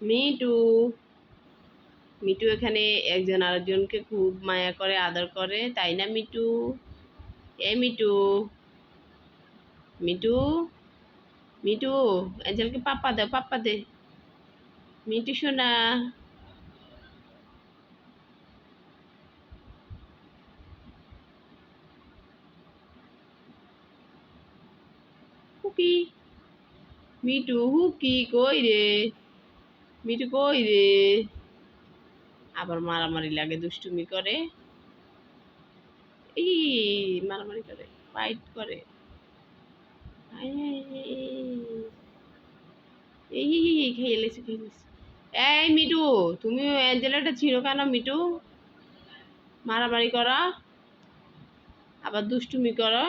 Me too me too এখানে একজন আরেকজনকে খুব মায়া করে, আদর করে। তাই না মিটু এ মিটু মিটু মিটু অ্যাঞ্জেলকে পাপ্পা দে পাপ্পা দে। মিটু সোনা। হুকি মিটু হুকি কই রে? মিটু কই রে? আবার মারামারি লাগে, দুষ্টুমি করে। এই মারামারি করে ফাইট করে। মারামারি করা, আবার দুষ্টুমি করো।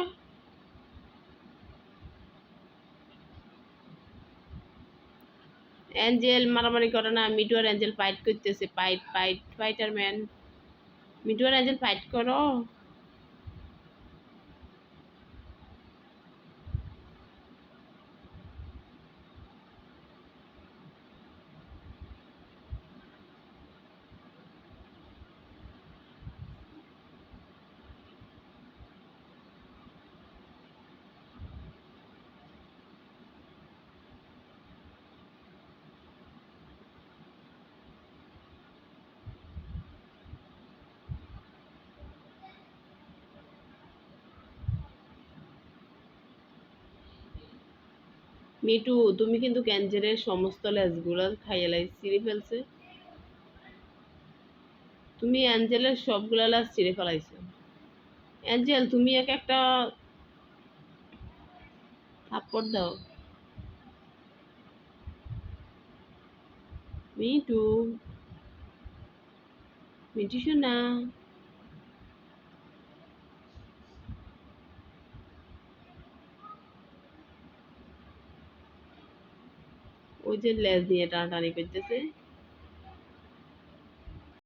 অ্যাঞ্জেল মারামারি করে না মিটু আর অ্যাঞ্জেল ফাইট করতেছে fight fight fighter man Mitu Angel fight করো। মিটু তুমি কিন্তু ক্যান্সারের সমস্ত লেজগুলো খাইয়ে ছিঁড়ে ফেলছে। তুমি অ্যাঞ্জেলের সবগুলা লাশ ছিঁড়ে ফেলাইছো। অ্যাঞ্জেল, তুমি এক একটা থাপ্পড় দাও। মিটু মিটু শোনা ওই যে লেজ দিয়ে টানাটানি করতেছে।